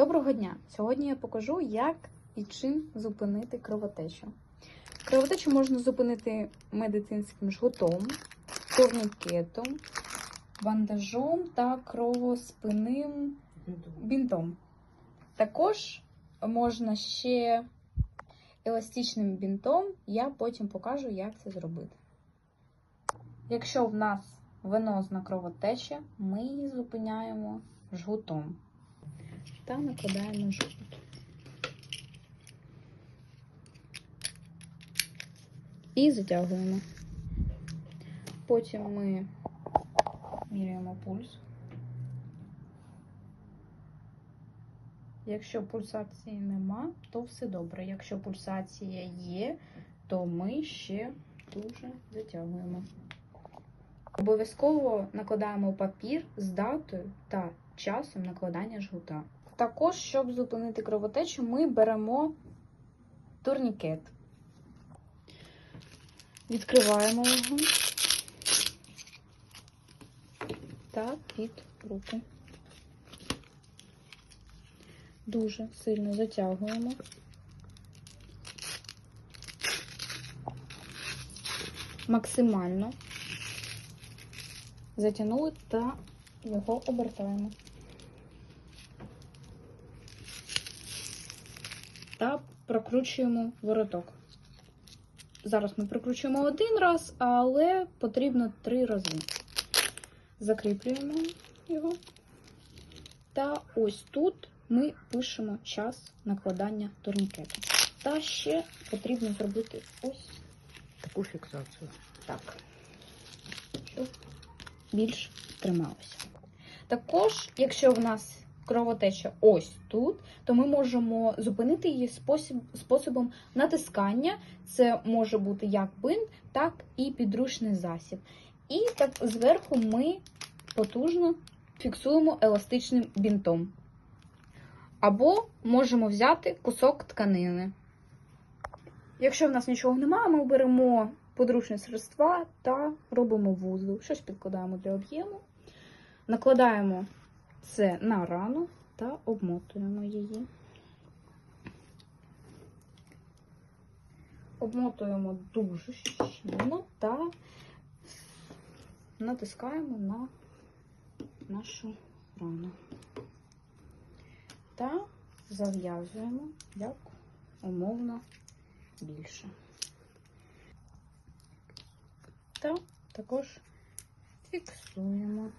Доброго дня! Сьогодні я покажу, як і чим зупинити кровотечу. Кровотечу можна зупинити медицинським жгутом, турнікетом, бандажом та кровоспинним бінтом. Також можна ще еластичним бінтом, я потім покажу, як це зробити. Якщо в нас венозна кровотеча, ми її зупиняємо жгутом та накладаємо жгут. І затягуємо. Потім ми міряємо пульс. Якщо пульсації нема, то все добре. Якщо пульсація є, то ми ще дуже затягуємо. Обов'язково накладаємо папір з датою та часом накладання жгута. Також, щоб зупинити кровотечу, ми беремо турнікет. Відкриваємо його та під руку. Дуже сильно затягуємо. Максимально затягнули та його обертаємо. Та прокручуємо вороток. Зараз ми прокручуємо один раз, але потрібно три рази. Закріплюємо його. Та ось тут ми пишемо час накладання турнікету. Та ще потрібно зробити ось Таку фіксацію. так, щоб більш трималося. Також, якщо в нас кровотеча ось тут, то ми можемо зупинити її спосіб, способом натискання. Це може бути як бинт, так і підручний засіб. І так зверху ми потужно фіксуємо еластичним бінтом. Або можемо взяти кусок тканини. Якщо в нас нічого немає, ми беремо подручні средства та робимо вузол. Щось підкладаємо для об'єму. Накладаємо це на рану та обмотуємо її. Обмотуємо дуже щільно та натискаємо на нашу рану. Та зав'язуємо як умовно більше. Та також фіксуємо.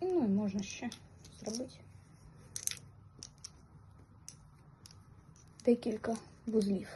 Ну і можна ще зробити декілька вузлів.